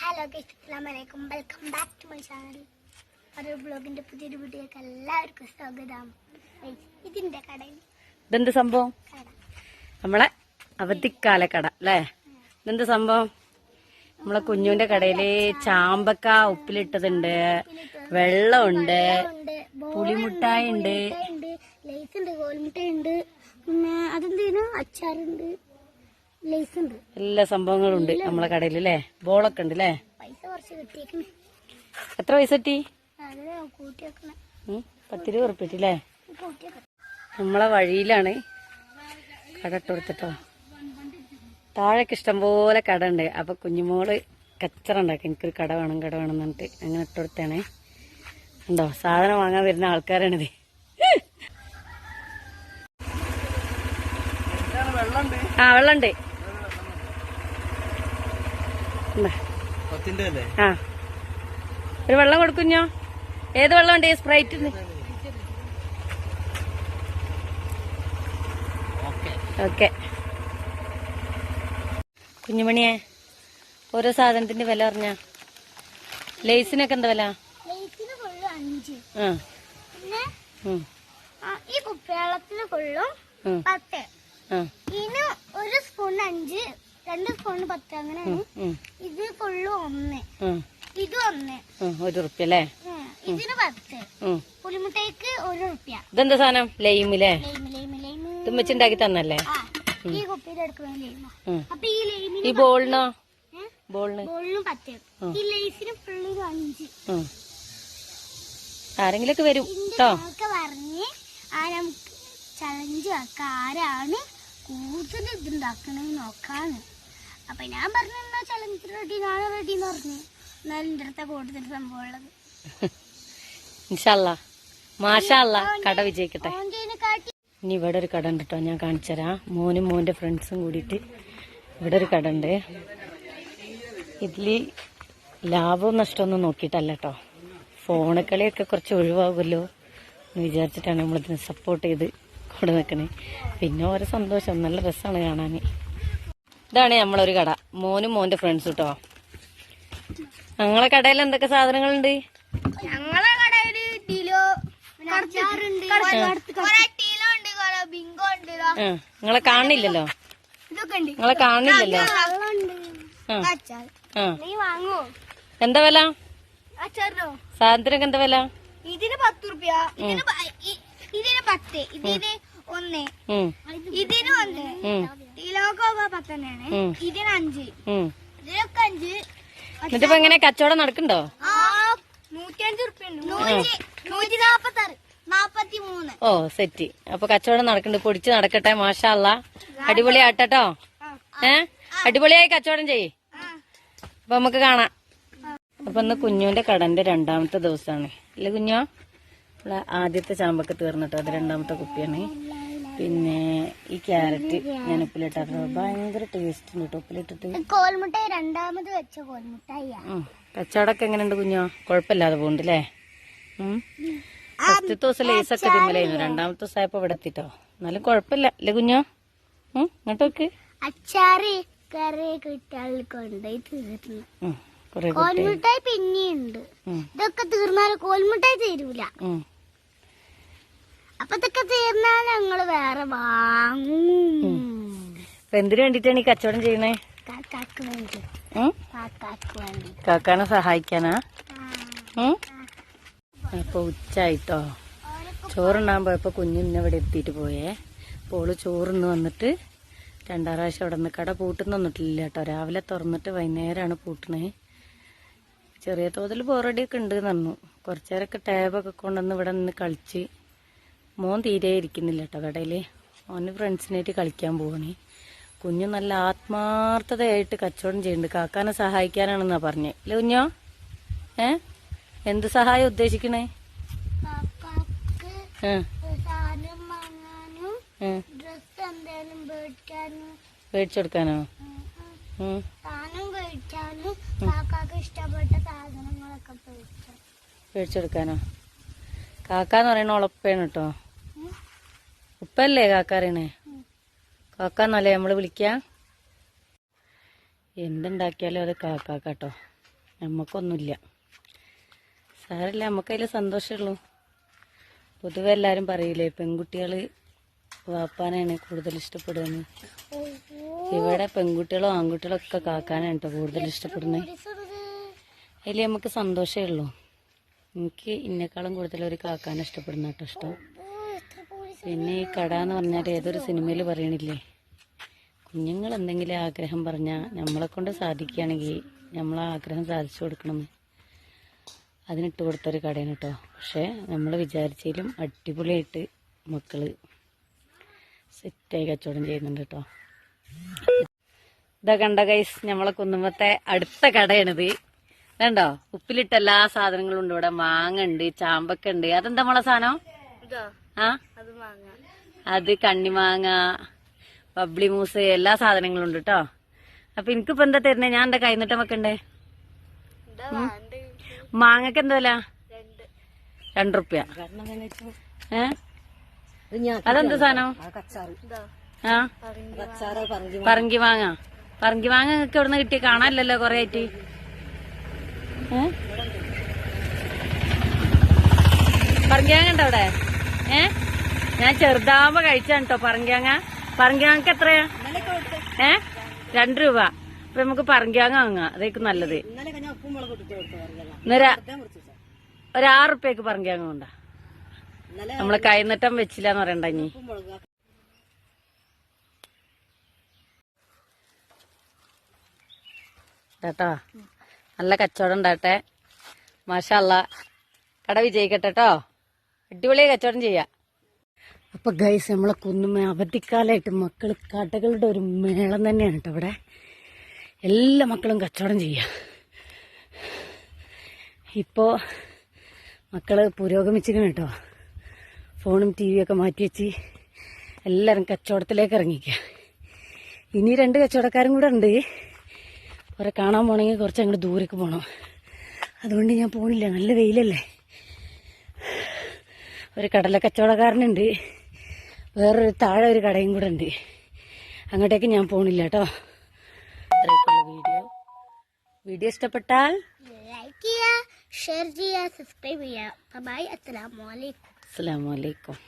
Hello guys അസ്സലാമലൈക്കും welcome back to my channel ഒരു ബ്ലോഗിന്റെ പുതിയൊരു വീഡിയോക്ക് എല്ലാവർക്കും സ്വാഗതം. ഇതിന്റെ കടയിൽ ഇതെന്ത് സംഭവം? നമ്മളെ അവധിക്കാല കട അല്ലേ? ഇതെന്ത് സംഭവം? നമ്മളെ കുഞ്ഞുവിന്റെ കടയിൽ ചാമ്പക്ക ഉപ്പിലിട്ടതുണ്ട് വെള്ളമുണ്ട് പുളിമുട്ടായുണ്ട്. പുളിമുട്ടായി ഉണ്ട് ഉണ്ട് ലേസ് ഉണ്ട് കോൽമുട്ട ഉണ്ട് പിന്നെ അതെന്തേനു അച്ചാറുണ്ട്. എല്ലാ സംഭവങ്ങളും ഉണ്ട് നമ്മളെ കടയിൽ അല്ലേ ബോളൊക്കെ ഉണ്ട് അല്ലേ പൈസ കുറച്ച് കിട്ടിയേക്കണേ. എത്ര പൈസ കിട്ടി? പത്ത് രൂപ ഉറപ്പിട്ട് അല്ലേ നമ്മളെ വഴിയിലാണ് കട ഇട്ട് കൊടുത്തിട്ടോ. താഴേക്ക് ഇഷ്ടംപോലെ കട ഉണ്ട്. അപ്പൊ കുഞ്ഞുമോൾ കച്ചറ ഉണ്ടാക്കി. എനിക്കൊരു കട വേണം കട വേണം എന്നിട്ട് അങ്ങനെ ഇട്ട് കൊടുത്താണേ. ഉണ്ടോ? സാധനം വാങ്ങാൻ വരുന്ന ആൾക്കാരാണിത്. ആ വെള്ളമുണ്ട്. അല്ലേ ആ. ഒരു വെള്ളം കൊടുക്കുഞ്ഞോ? ഏത് വെള്ളം ഉണ്ട് സ്പ്രൈറ്റിന്? ഓക്കെ. ഓക്കെ. കുഞ്ഞുമണിയെ ഓരോ സാധനത്തിന്റെ വില പറഞ്ഞ. ലേസിനൊക്കെ എന്താ വില? ഈ കുപ്പിവെള്ളത്തിന് കൊള്ളും പത്ത്. ഇതിന് ഒരു സ്പൂണിന് അഞ്ച് രണ്ട് സ്പൂണിന് പത്ത് അങ്ങനെയാണ്. ഇത് ഒന്ന്. ഇത് ഒന്ന്. ഒരു റുപ്യ അല്ലേ? ഉം, ഇതിന് പത്ത്. പുളിമുട്ടയ്ക്ക് ഒരു റുപ്യ ഇതെന്താ സാധനം? ലൈമ് ഇത് വെച്ചുണ്ടാക്കി തന്നല്ലേ? ഈ കുപ്പിയിൽ എടുക്കുന്ന ലൈമ. അപ്പൊ ഈ ലൈമിന് ഈ ബോളിനോ? ബോളിന്. ബോളിനും പത്ത്. ഈ ലേസിന് ഫുള്ളിന് അഞ്ച്. ഉം. ആരെങ്കിലൊക്കെ വരും കേട്ടോ പറഞ്ഞ് ആ നമുക്ക് ചലഞ്ച് വെക്കാം ആരാണ് കൂടുതൽ ഇതുണ്ടാക്കണെന്ന് നോക്കാന്ന് അപ്പൊ ഞാൻ പറഞ്ഞു ചലഞ്ചർ ചലഞ്ച് റെഡി നാളെ റെഡി എന്ന് പറഞ്ഞു. എന്നാലും എന്റെ അടുത്ത കൂടുതൽ സംഭവം ഉള്ളത്. ഇൻഷല്ല മാഷല്ല കട വിജയിക്കട്ടെ. ഇനി ഇവിടെ ഒരു കട ഉണ്ട് കേട്ടോ ഞാൻ കാണിച്ചു തരാം. മോനും മോന്റെ ഫ്രണ്ട്സും കൂടിയിട്ട് ഇവിടെ ഒരു കട ഉണ്ട്. ഇതിൽ ലാഭവും നഷ്ടമൊന്നും നോക്കിയിട്ടല്ല കേട്ടോ ഫോണ് കളിയൊക്കെ കുറച്ച് ഒഴിവാകുമല്ലോ എന്ന് വിചാരിച്ചിട്ടാണ് നമ്മളിതിനെ സപ്പോർട്ട് ചെയ്ത് കൂടെ നിൽക്കണേ പിന്നെ ഓരോ സന്തോഷം നല്ല രസമാണ് കാണാൻ ഇതാണ് നമ്മളൊരു കട. മോനും മോന്റെ ഫ്രണ്ട്സ് കേട്ടോ ഞങ്ങളെ കടയിൽ എന്തൊക്കെ സാധനങ്ങളുണ്ട്? ഞങ്ങളെ നിങ്ങളെ കാണില്ലല്ലോ നിങ്ങളെ കാണില്ലല്ലോ അച്ചാർ നീ വാങ്ങോ? എന്താ വില? സാധനത്തിനൊക്കെ എന്താ വില? ഇതിന് പത്ത് റുപ്യ. ഇതിന് പത്ത്. ഇതിന് ഒന്ന്. ഇതിന് ഒന്ന്. ഉം, ഇതിലൊക്കെ പത്ത് തന്നെയാണ് ഇതിന് അഞ്ച്. ഉം. അഞ്ച്. എന്നിട്ട് ഇപ്പൊ എങ്ങനെ കച്ചവടം നടക്കണ്ടോ ഓ സെറ്റ്. അപ്പൊ കച്ചവടം നടക്കണ്ട് പൊടിച്ച് നടക്കട്ടെ മാഷല്ല അടിപൊളി ആട്ടോ ഏ? അടിപൊളിയായി കച്ചവടം ചെയ്യ്. അപ്പൊ നമുക്ക് കാണാം. അപ്പൊ ഇന്ന് കുഞ്ഞുവിന്റെ കടന്റെ രണ്ടാമത്തെ ദിവസമാണ്. അല്ലേ കുഞ്ഞോ? ആദ്യത്തെ ചാമ്പൊക്കെ തീർന്നിട്ടോ? അത് രണ്ടാമത്തെ കുപ്പിയാണ്. പിന്നെ ഈ ക്യാരറ്റ് ഞാൻ ഉപ്പിലിട്ടു ഭയങ്കര ടേസ്റ്റ് ഉണ്ട് കേട്ടോ. ഉപ്പിലിട്ടിട്ട്. കോൽമുട്ടായി രണ്ടാമത് വെച്ച കോൽമുട്ടായി. കച്ചവടമൊക്കെ എങ്ങനെയുണ്ട് കുഞ്ഞോ? കുഴപ്പമില്ലാതെ പോകുന്നുണ്ട് അല്ലേ ഫസ്റ്റത്തെ ദിവസം ലേസൊക്കെ തിമ്മലായിരുന്നു രണ്ടാമത്തെ ദിവസം ആയപ്പോ ഇവിടെ എത്തിട്ടോ. എന്നാലും കുഴപ്പമില്ല. അല്ലേ കുഞ്ഞോ? ഉം, ഇങ്ങോട്ട് നോക്ക്. അച്ചാറ് കറി കിട്ടാൾ കൊണ്ടുപോയി തീർന്നു. കോൽമുട്ടായി പിന്നെയുണ്ട്. ഇതൊക്കെ തീർന്നാലും കോൽമുട്ടായി തീരൂല. ഉം. തീർന്നാ ഞങ്ങൾ വേറെ വാങ്ങും. അപ്പൊ എന്തിനു വേണ്ടിട്ടാണ് ഈ കച്ചവടം ചെയ്യണേ കാക്കാക്ക് വേണ്ടി. ഉം? കാക്കാക്ക് വേണ്ടി. കാക്കാനെ സഹായിക്കാനാ? അപ്പൊ ഉച്ചായിട്ടോ? ചോറുണ്ണാൻ പോയപ്പോ കുഞ്ഞു ഇന്നെ ഇവിടെ എത്തിയിട്ട് പോയേ. അപ്പോൾ ഓൾ ചോറുന്ന് വന്നിട്ട് രണ്ടാം പ്രാവശ്യം അവിടെ നിന്ന് കട പൂട്ടുന്നൊന്നിട്ടില്ല കേട്ടോ. രാവിലെ തുറന്നിട്ട് വൈകുന്നേരമാണ് പൂട്ടണേ. ചെറിയ തോതിൽ ബോറടിയൊക്കെ ഉണ്ട് നന്നു കുറച്ചേരൊക്കെ ടാബൊക്കെ കൊണ്ടുവന്ന് ഇവിടെ നിന്ന് കളിച്ച് മോൻ തീരെ ഇരിക്കുന്നില്ല കേട്ടോ കടയിൽ മോന് ഫ്രണ്ട്സിനായിട്ട് കളിക്കാൻ പോവാണ്. കുഞ്ഞു നല്ല ആത്മാർത്ഥതയായിട്ട് കച്ചവടം ചെയ്യുന്നുണ്ട്. കാക്കാനെ സഹായിക്കാനാണെന്നാ പറഞ്ഞേ. അല്ലേ കുഞ്ഞോ? ഏ? എന്ത് സഹായം ഉദ്ദേശിക്കണേ? മേടിച്ചെടുക്കാനോ? മേടിച്ചെടുക്കാനോ? കാക്കാന്ന് പറയണ ഉളപ്പേണ് കേട്ടോ. ഉം. ഉപ്പല്ലേ കാക്ക അറിയണേ കാക്ക കാക്കാന്നല്ലേ നമ്മൾ വിളിക്ക? എന്തുണ്ടാക്കിയാലും അത് കാക്കാക്കാട്ടോ. നമുക്കൊന്നുമില്ല സാരല്ല നമുക്കതിൽ സന്തോഷമുള്ളൂ പൊതുവെ എല്ലാവരും പറയില്ലേ പെൺകുട്ടികൾ വാപ്പാനാണ് കൂടുതൽ ഇഷ്ടപ്പെടുന്നത് ഇവിടെ പെൺകുട്ടികളോ ആൺകുട്ടികളോ ഒക്കെ കാക്കാനാണ് കേട്ടോ കൂടുതൽ ഇഷ്ടപ്പെടുന്നത് അതിൽ നമുക്ക് സന്തോഷമേ ഉള്ളൂ എനിക്ക് ഇന്നേക്കാളും കൂടുതൽ ഒരു കാക്കാനെ ഇഷ്ടപ്പെടുന്ന കേട്ടോ ഇഷ്ടം. പിന്നെ ഈ കട എന്ന് പറഞ്ഞാൽ ഏതൊരു സിനിമയിൽ പറയണില്ലേ? കുഞ്ഞുങ്ങൾ എന്തെങ്കിലും ആഗ്രഹം പറഞ്ഞാൽ നമ്മളെ കൊണ്ട് സാധിക്കുകയാണെങ്കിൽ നമ്മൾ ആ ആഗ്രഹം സാധിച്ചു കൊടുക്കണം അതിനിട്ട് കൊടുത്തൊരു കടയാണ് കേട്ടോ പക്ഷേ നമ്മൾ വിചാരിച്ചതിലും അടിപൊളിയായിട്ട് മക്കൾ സെറ്റായി കച്ചവടം ചെയ്യുന്നുണ്ട് കേട്ടോ ഇതാ കണ്ട ഗൈസ് നമ്മളെ കുന്നുമ്പത്തെ അടുത്ത കടയാണിത്. കണ്ടോ? ഉപ്പിലിട്ട എല്ലാ സാധനങ്ങളും ഉണ്ട് ഇവിടെ. മാങ്ങ ഉണ്ട് ചാമ്പക്ക ഉണ്ട്. അതെന്താ നമ്മളെ സാധനം? ആ? അത് കണ്ണിമാങ്ങ ബബ്ലി മൂസ് എല്ലാ സാധനങ്ങളും ഉണ്ട് കേട്ടോ അപ്പൊ എനിക്കിപ്പോ എന്താ തരുന്നേ? ഞാൻ എന്താ കൈനീട്ടം വെക്കണ്ടേ? മാങ്ങക്ക് എന്താ വില? രണ്ട്. റുപ്യ. അതെന്ത് സാധനം? ആ പറങ്കി മാങ്ങ. പറങ്കി മാങ്ങ. നിങ്ങക്ക് നിന്ന് കിട്ടി കാണാനില്ലല്ലോ കൊറേ ആയിട്ട്. ഏ? പറങ്കിയാങ്ങ ഉണ്ടോ അവിടെ? ഏ? ഞാൻ ചെറുതാവുമ്പോ കഴിച്ചാണ് കേട്ടോ പറങ്കിയാങ്ങ. പറങ്കിയാങ്ങക്ക് എത്രയാ? ഏ? രണ്ട് രൂപ. അപ്പൊ നമുക്ക് പറങ്കിയാങ്ങ വാങ്ങാം. അതേക്ക് നല്ലത്. ഇന്നൊരു ഒരു ആറ് റുപ്യക്ക് പറങ്കിയാങ്ങ കൊണ്ടാ. നമ്മൾ കൈനട്ടം വെച്ചില്ലാന്ന് പറയണ്ട ഇനി. കേട്ടോ നല്ല കച്ചവടം ഉണ്ടാട്ടെ മാഷല്ല കട വിജയിക്കട്ടെ കേട്ടോ അടിപൊളിയായി കച്ചവടം ചെയ്യാ. അപ്പൊ ഗൈസ് നമ്മളെ കുന്നുമ്മ അവധിക്കാലമായിട്ട് മക്കൾ കടകളുടെ ഒരു മേളം തന്നെയാണ് കേട്ടോ ഇവിടെ. എല്ലാ മക്കളും കച്ചവടം ചെയ്യാം. ഇപ്പോ മക്കൾ പുരോഗമിച്ചിരിക്കണം കേട്ടോ. ഫോണും ടി വിയൊക്കെ മാറ്റി വെച്ച് എല്ലാവരും കച്ചവടത്തിലേക്ക് ഇറങ്ങിക്കുക ഇനി രണ്ട് കച്ചവടക്കാരും കൂടെ ഉണ്ട്. അവരെ കാണാൻ പോണെങ്കിൽ കുറച്ച് അങ്ങോട്ട് ദൂരേക്ക് പോകണം അതുകൊണ്ട് ഞാൻ പോണില്ല. നല്ല വെയിലല്ലേ? ഒരു കടല കച്ചവടക്കാരനുണ്ട്. വേറൊരു താഴെ ഒരു കടയും കൂടെ ഉണ്ട്. അങ്ങോട്ടേക്ക് ഞാൻ പോണില്ല കേട്ടോ. അത്രയൊക്കെയുള്ള വീഡിയോ. വീഡിയോ ഇഷ്ടപ്പെട്ടാൽ ലൈക്ക് ചെയ്യുക ഷെയർ ചെയ്യുക സബ്സ്ക്രൈബ് ചെയ്യുക ബൈ അസ്സലാമു അലൈക്കും. അസ്സാം വലൈക്കും